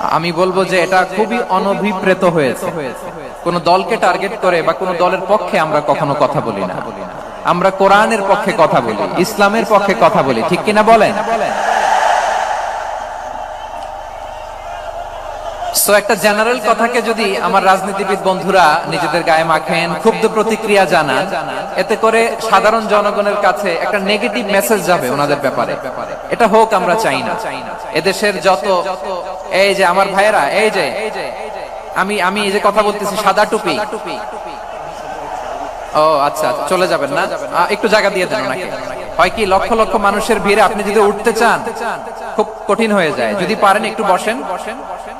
আমি বলব যে এটা খুবই অনভিপ্রেত হয়েছে। কোন দলকে টার্গেট করে বা কোন দলের পক্ষে আমরা কখনো কথা বলি না। আমরা কোরআনের পক্ষে কথা বলি, ইসলামের পক্ষে কথা বলি, ঠিক কিনা বলেন? সো একটা জেনারেল কথাকে যদি আমার রাজনীতিবিদ বন্ধুরা নিজেদের গায়ে মাখেন ক্ষুব্ধ প্রতিক্রিয়া জানান, এতে করে সাধারণ জনগণের কাছে একটা নেগেটিভ মেসেজ যাবে ওনাদের ব্যাপারে। এটা হোক, আমরা চাই না। এদেশের যত, এই যে আমার ভাইয়েরা, এই যে, আমি আমি এই যে কথা বলতেছি, সাদা টুপি। ও আচ্ছা চলে যাবেন না? একটু জায়গা দিয়ে দেন ওনাকে। হয় কি, লক্ষ লক্ষ মানুষের ভিড়ে আপনি যদি উঠতে চান, খুব কঠিন হয়ে যায়। যদি পারেন একটু বসেন বসেন।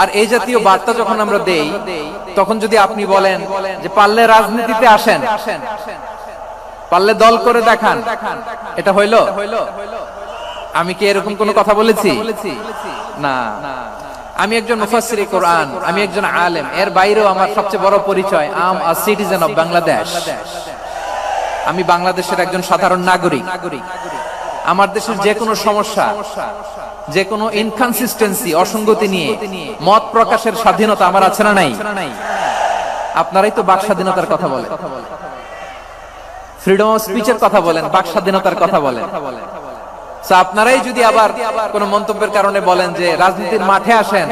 আর এই জাতীয় বার্তা যখন আমরা দেই তখন যদি আপনি বলেন যে পারলে রাজনীতিতে আসেন পারলে দল করে দেখান এটা হইল? আমি কি এরকম কোনো কথা বলেছি? না। আমি একজন মুফাসসির কোরআন আমি একজন আলেম। এর বাইরেও আমার সবচেয়ে বড় পরিচয় I'm a citizen of Bangladesh আমি বাংলাদেশের একজন সাধারণ নাগরিক। আমার দেশের যে কোনো সমস্যা। যে কোনো ইনকনসিস্টেন্সি অসঙ্গতি নিয়ে, মত প্রকাশের স্বাধীনতা আমার আছে না নাই? আপনারাই তো বাক স্বাধীনতার কথা বলেন। ফ্রিডম অফ স্পিচের কথা বলেন, বাক স্বাধীনতার কথা বলেন। আপনারাই যদি আবার কোন মন্তব্যের কারণে বলেন যে রাজনীতির মাঠে আসেন,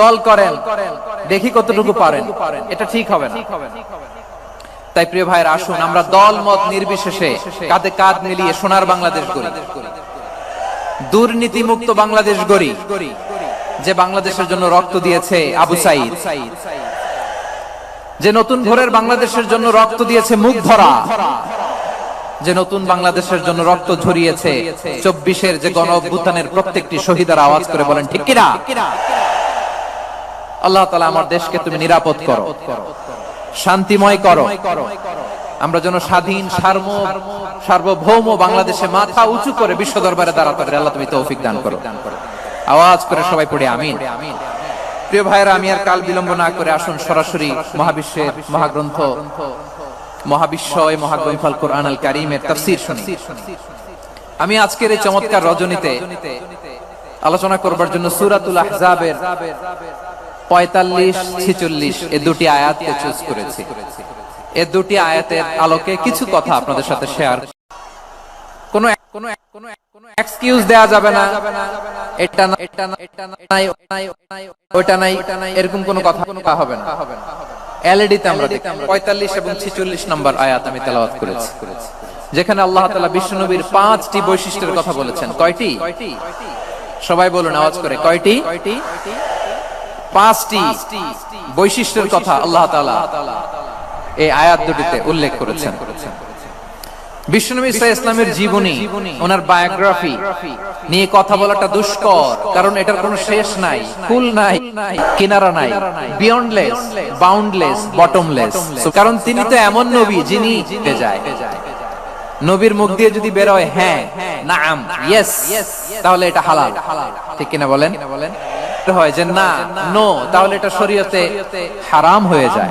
দল করেন, দেখি কতটুকু পারেন, এটা ঠিক হবে না। তাই প্রিয় ভাইয়ের, আসুন, আমরা দল, মত নির্বিশেষে কাঁধে কাঁধ মিলিয়ে সোনার বাংলাদেশ গড়ি। দুর্নীতি মুক্ত বাংলাদেশ গড়ি, যে বাংলাদেশের জন্য রক্ত দিয়েছে আবু সাইদ। যে নতুন ভোরের বাংলাদেশের জন্য রক্ত দিয়েছে মুখ ধরা যে নতুন বাংলাদেশের জন্য রক্ত ঝরিয়েছে চব্বিশের যে গণ অভ্যুত্থানের প্রত্যেকটি শহীদার আওয়াজ করে বলেন, ঠিক কিনা? আল্লাহ তালা আমার দেশকে তুমি নিরাপদ করো, শান্তিময় করো। আমরা যেন স্বাধীন, সার্ম, সার্বভৌম বাংলাদেশে মাথা উঁচু করে বিশ্ব দরবারে দাঁড়াতে পারি। আল্লাহ তুমি তৌফিক দান করো। আওয়াজ করে সবাই পড়ে, আমিন। প্রিয় ভাইরা আমি আর কাল বিলম্ব না করে আসুন সরাসরি মহাবিশ্বের মহাগ্রন্থ, মহাবিশ্ব এই মহাগ্রন্থাল কোরআন আল কারিমের তাফসীর শুনি। আমি আজকের এই চমৎকার রজনীতে আলোচনা করবার জন্য সূরাতুল আহজাবের পঁয়তাল্লিশ ছিচল্লিশ এ দুটি আয়াতকে চুজ করেছি। এ দুটি আয়াতের আলোকে কিছু কথা আপনাদের সাথে শেয়ার কোন কোন কোন কোন এক্সকিউজ দেয়া যাবে না। এটা না এটা না এটা নাই নাই নাই ওটা নাই। এরকম কোনো কথা কোনো হবে না। এলইডিতে আমরা দেখি। পঁয়তাল্লিশ এবং ছিচল্লিশ নম্বর আয়াত আমি তেলাওয়াত করেছি। যেখানে আল্লাহ তাআলা বিশ্বনবীর পাঁচটি বৈশিষ্ট্যের কথা বলেছেন। কয়টি? সবাই বলুন আওয়াজ করে। কয়টি? পাঁচটি বৈশিষ্ট্যের কথা আল্লাহ তাআলা এই আয়াত দুটিতে উল্লেখ করেছেন। ইসলামের জীবনী, ওনার বায়োগ্রাফি নিয়ে কথা বলাটা দুষ্কর, কারণ এটার কোনো শেষ নাই, ফুল নাই, কিনারা নাই বিয়ন্ডলেস বাউন্ডলেস বটমলেস কারণ তিনি তো এমন নবী যিনি যায়। নবীর মুখ দিয়ে যদি বের হয় হ্যাঁ নাম ইয়েস তাহলে এটা হালাল। ঠিক কিনা বলেন? হয় যে না নো তাহলে এটা শরীয়তে হারাম হয়ে যায়।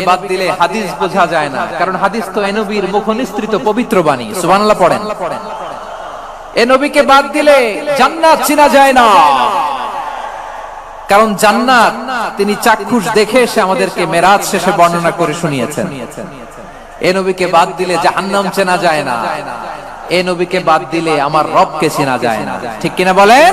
বাদ দিলে হাদিস বোঝা যায় না। কারণ হাদিস তো পবিত্র বাণী। পড়েন। বাদ দিলে জান্নাত চিনা যায় না। কারণ জান্নাত, তিনি চাক্ষুষ দেখে এসে আমাদেরকে মেরাজ শেষে বর্ণনা করে শুনিয়েছেন। এ নবীকে বাদ দিলে জাহান্নাম চেনা যায় না। এ নবীকে বাদ দিলে আমার রবকে চেনা যায় না। ঠিক কিনা বলে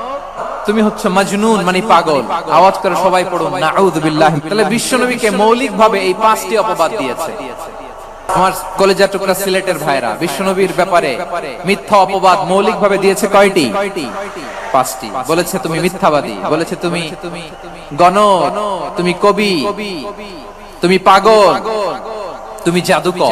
তুমি হচ্ছে মাজনুন মানে পাগল। আওয়াজ করে সবাই পড়ুন নাউযুবিল্লাহ তাহলে বিশ্বনবীকে মৌলিক ভাবে এই পাঁচটি অপবাদ দিয়েছে। আমার কলেজা টুকরা সিলেটের ভাইরা, বিশ্বনবীর ব্যাপারে মিথ্যা অপবাদ মৌলিক ভাবে দিয়েছে কয়টি? পাঁচটি। বলেছে তুমি মিথ্যাবাদী, বলেছে তুমি গণ তুমি কবি, তুমি পাগল, তুমি জাদুকর।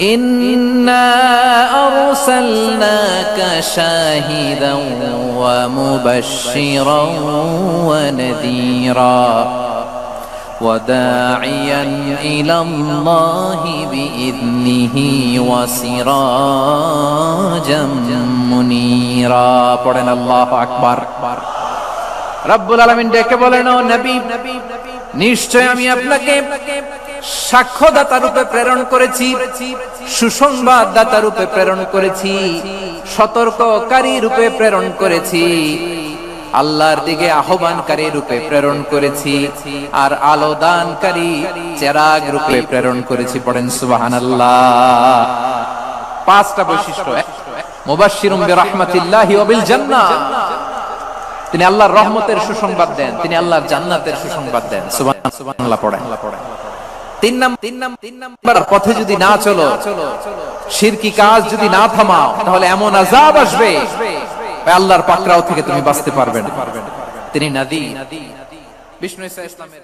إنا أرسلناك شاهدا ومبشرا ونذيرا وداعيا إلى الله بإذنه وسراجا منيرا পড়েন আল্লাহু আকবার রব্বুল আলামিন ডেকে বলেন ও নবী নিশ্চয় আমি আপনাকে সাক্ষ্যদাতা রূপে প্রেরণ করেছি সুসংবাদ দাতা রূপে প্রেরণ করেছি, সতর্ককারী রূপে প্রেরণ করেছি, আল্লাহর দিকে আহ্বানকারী রূপে প্রেরণ করেছি, আর আলো দানকারী চেরাগ রূপে প্রেরণ করেছি। পড়েন সুবহানাল্লাহ। পাঁচটা বৈশিষ্ট্য। মুবাশশিরুম বিরহমাতিল্লাহি ওয়া বিল জান্নাহ তিনি আল্লাহর রহমতের সুসংবাদ দেন, তিনি আল্লাহর জান্নাতের সুসংবাদ দেন। সুবহানাল্লাহ, পড়েন। তিন নাম তিন নাম নাম্বার পথে যদি না চলো শিরকি কাজ যদি না থামাও, তাহলে এমন আজাব আসবে আল্লাহর পাকড়াও থেকে তুমি বাঁচতে পারবে না। তিনি নদী বিষ্ণু ইসা ইসলামের